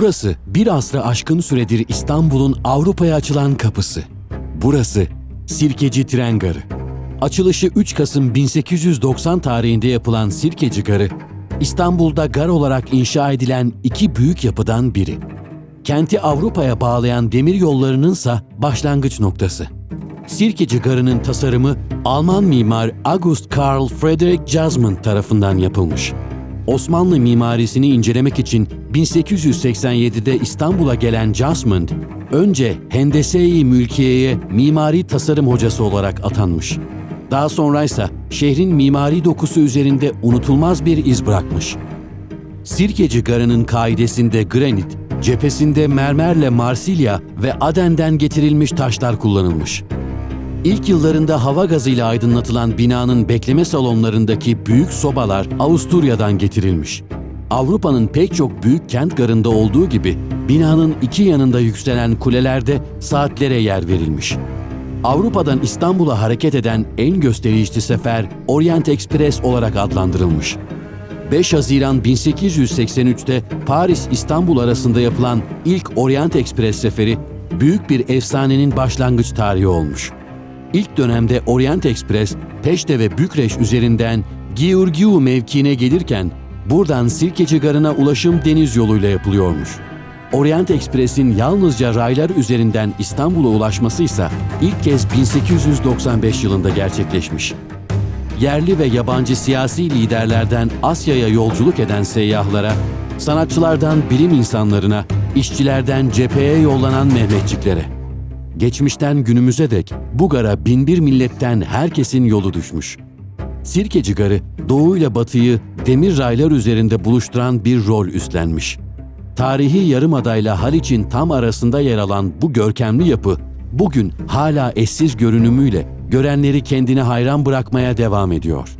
Burası bir asra aşkın süredir İstanbul'un Avrupa'ya açılan kapısı. Burası Sirkeci Tren Garı. Açılışı 3 Kasım 1890 tarihinde yapılan Sirkeci Garı, İstanbul'da gar olarak inşa edilen iki büyük yapıdan biri. Kenti Avrupa'ya bağlayan demir yollarınınsa başlangıç noktası. Sirkeci Garı'nın tasarımı Alman mimar August Karl Friedrich Jasmine tarafından yapılmış. Osmanlı mimarisini incelemek için 1887'de İstanbul'a gelen Jasmine, önce Hendese-i Mülkiye'ye mimari tasarım hocası olarak atanmış. Daha sonra ise şehrin mimari dokusu üzerinde unutulmaz bir iz bırakmış. Sirkeci Garı'nın kaidesinde granit, cephesinde mermerle Marsilya ve Aden'den getirilmiş taşlar kullanılmış. İlk yıllarında hava gazıyla aydınlatılan binanın bekleme salonlarındaki büyük sobalar Avusturya'dan getirilmiş. Avrupa'nın pek çok büyük kent garında olduğu gibi binanın iki yanında yükselen kulelerde saatlere yer verilmiş. Avrupa'dan İstanbul'a hareket eden en gösterişli sefer Orient Express olarak adlandırılmış. 5 Haziran 1883'te Paris-İstanbul arasında yapılan ilk Orient Express seferi büyük bir efsanenin başlangıç tarihi olmuş. İlk dönemde Orient Express, Peşte ve Bükreş üzerinden Giurgiu mevkiine gelirken buradan Sirkeci Garı'na ulaşım deniz yoluyla yapılıyormuş. Orient Express'in yalnızca raylar üzerinden İstanbul'a ulaşması ise ilk kez 1895 yılında gerçekleşmiş yerli ve yabancı siyasi liderlerden Asya'ya yolculuk eden seyyahlara, sanatçılardan bilim insanlarına, işçilerden cepheye yollanan Mehmetçiklere. Geçmişten günümüze dek bu gara binbir milletten herkesin yolu düşmüş. Sirkeci Garı, doğu ile batıyı demir raylar üzerinde buluşturan bir rol üstlenmiş. Tarihi Yarımada'yla Haliç'in tam arasında yer alan bu görkemli yapı, bugün hala eşsiz görünümüyle görenleri kendine hayran bırakmaya devam ediyor.